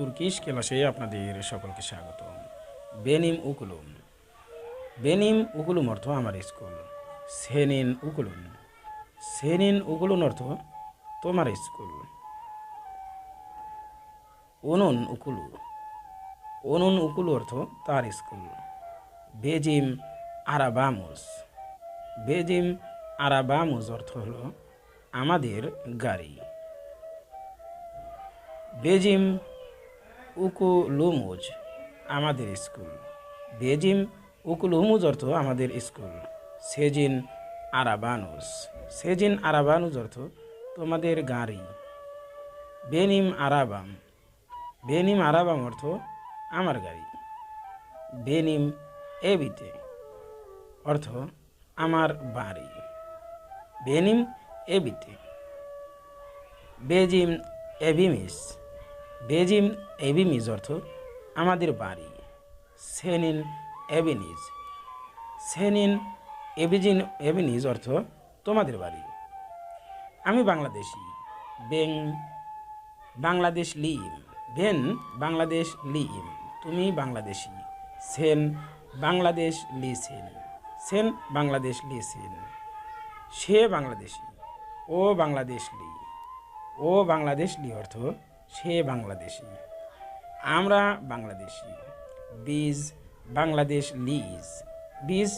Turkish ক্লাসে আপনাদের সকলকে স্বাগত। বেনিম উকুলুম। বেনিম উকুলুম অর্থ আমার স্কুল। সেনিন উকুলুন সেনিন উকুলুন অর্থ তোমার স্কুল। অনুন উকুলু। অনুন উকুলু অর্থ তার স্কুল। বেজিম আরাবামুস। বেজিম আরাবামুস অর্থ হল আমাদের গাড়ি। বেজিম উকুলুমুজ, আমাদের স্কুল। বেজিম উকুলুমুজ অর্থ আমাদের স্কুল। সেজিন আরাবানুস সেজিন আরাবানুজ অর্থ তোমাদের গাড়ি। বেনিম আরাবাম। বেনিম আরাবাম অর্থ আমার গাড়ি। বেনিম এবিতে অর্থ আমার বাড়ি। বেনিম এবিতে। বেজিম এভিমিস বেজিম এভিমিস অর্থ আমাদের বাড়ি। সেনিন এভিনিজ সেনিন এভিজিন এভিনিজ অর্থ, তোমাদের বাড়ি। আমি বাংলাদেশি। বেং বাংলাদেশ লিম। ভেন বাংলাদেশ লিম। তুমি বাংলাদেশি। সেন বাংলাদেশ লিসেন। সেন সেন বাংলাদেশ লিসেন। সে বাংলাদেশি। ও বাংলাদেশ লি। ও বাংলাদেশ লি অর্থ সে বাংলাদেশি। আমরা বাংলাদেশি। বীজ বাংলাদেশ লিজ বীজ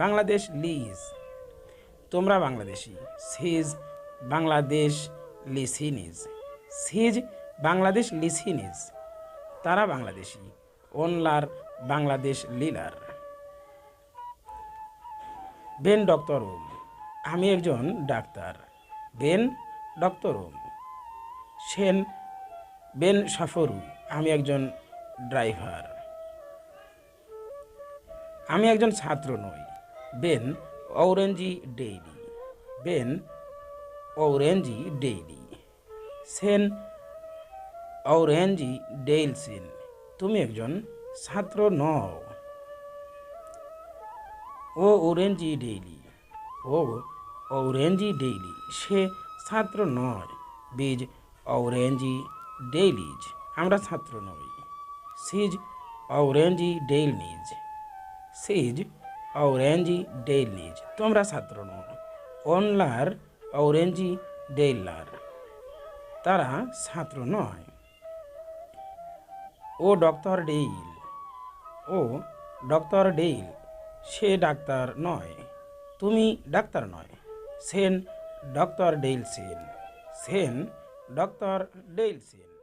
বাংলাদেশ লিজ তোমরা বাংলাদেশি। সিজ বাংলাদেশ লিসিনিজ সিজ বাংলাদেশ লিসিনিজ তারা বাংলাদেশি। ওনলার বাংলাদেশ লিলার বেন ডক্টর ওম আমি একজন ডাক্তার। বেন ডক্টর ওম সেন বেন সাফরু আমি একজন ড্রাইভার। আমি একজন ছাত্র নই। বেন অরেঞ্জি ডেইলি। বেন অরেঞ্জি ডেইলি। সেন অরেঞ্জি ডেইলসিন, তুমি একজন ছাত্র নও। ও অরেঞ্জি ডেইলি। ও অরেঞ্জি ডেইলি, সে ছাত্র নয়। বীজ অরেঞ্জি ডেইলিজ, আমরা ছাত্র নই। সিজ অরেঞ্জি ডেইল নিজ সিজ অরেঞ্জি ডেইল নিজ তোমরা ছাত্র নও। অনলার অরেঞ্জি ডেইলার, তারা ছাত্র নয়। ও ডক্টর ডেইল, ও ডক্টর ডেইল, সে ডাক্তার নয়, তুমি ডাক্তার নয়। সেন ডক্টর ডেইল সেন সেন ডক্টর ডেইল সেন